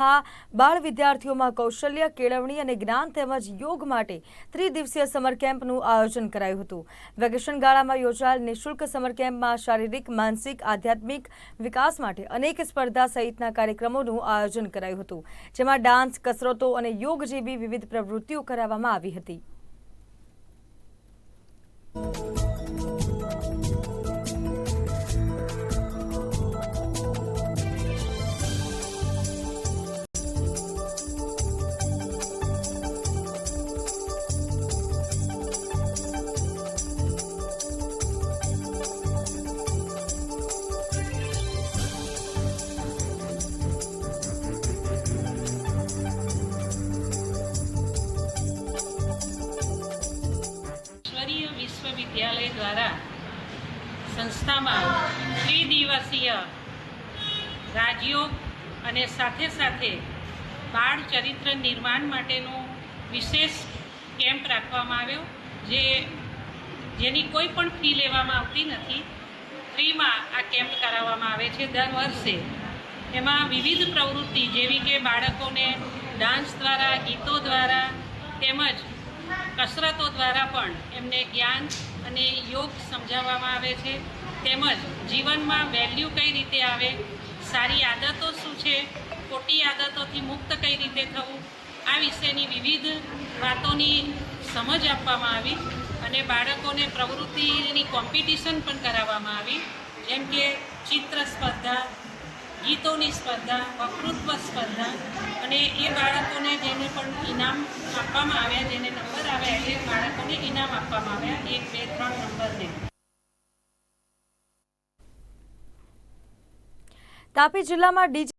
બાળ વિદ્યાર્થીઓમાં કૌશલ્ય, કેળવણી અને જ્ઞાન તેમજ યોગ માટે ત્રિદિવસીય સમર કેમ્પનું આયોજન કરાયું હતું. વેકેશન ગાળામાં યોજાયેલ નિઃશુલ્ક સમર કેમ્પમાં શારીરિક, માનસિક, આધ્યાત્મિક વિકાસ માટે અનેક સ્પર્ધા સહિતના કાર્યક્રમોનું આયોજન કરાયું હતું, જેમાં ડાન્સ, કસરતો અને યોગ જેવી વિવિધ પ્રવૃત્તિઓ કરાવવામાં આવી હતી. વિશ્વવિદ્યાલય દ્વારા સંસ્થામાં ત્રિદિવસીય રાજયોગ અને સાથે સાથે બાળ ચરિત્ર નિર્માણ માટેનો વિશેષ કેમ્પ રાખવામાં આવ્યો, જે જેની કોઈ પણ ફી લેવામાં આવતી નથી. ફ્રીમાં આ કેમ્પ કરાવવામાં આવે છે દર વર્ષે. એમાં વિવિધ પ્રવૃત્તિ, જેવી કે બાળકોને ડાન્સ દ્વારા, ગીતો દ્વારા તેમજ કસરતો દ્વારા પણ એમને જ્ઞાન અને યોગ સમજાવવામાં આવે છે. તેમજ જીવનમાં વેલ્યુ કઈ રીતે આવે, સારી આદતો શું છે, ખોટી આદતોથી મુક્ત કઈ રીતે થવું, આ વિશેની વિવિધ વાતોની સમજ આપવામાં આવી અને બાળકોને પ્રવૃત્તિની કોમ્પિટિશન પણ કરાવવામાં આવી. જેમ કે ચિત્ર સ્પર્ધા, ગીતોની સ્પર્ધા, વક્તૃત્વ સ્પર્ધા અને એ બાળકોને જેને પણ ઇનામ આપવામાં આવ્યા, જેને નંબર આવ્યા એ બાળકોને ઇનામ આપવામાં આવ્યા. એક, બે, ત્રણ નંબરને તાપી જિલ્લામાં ડીજે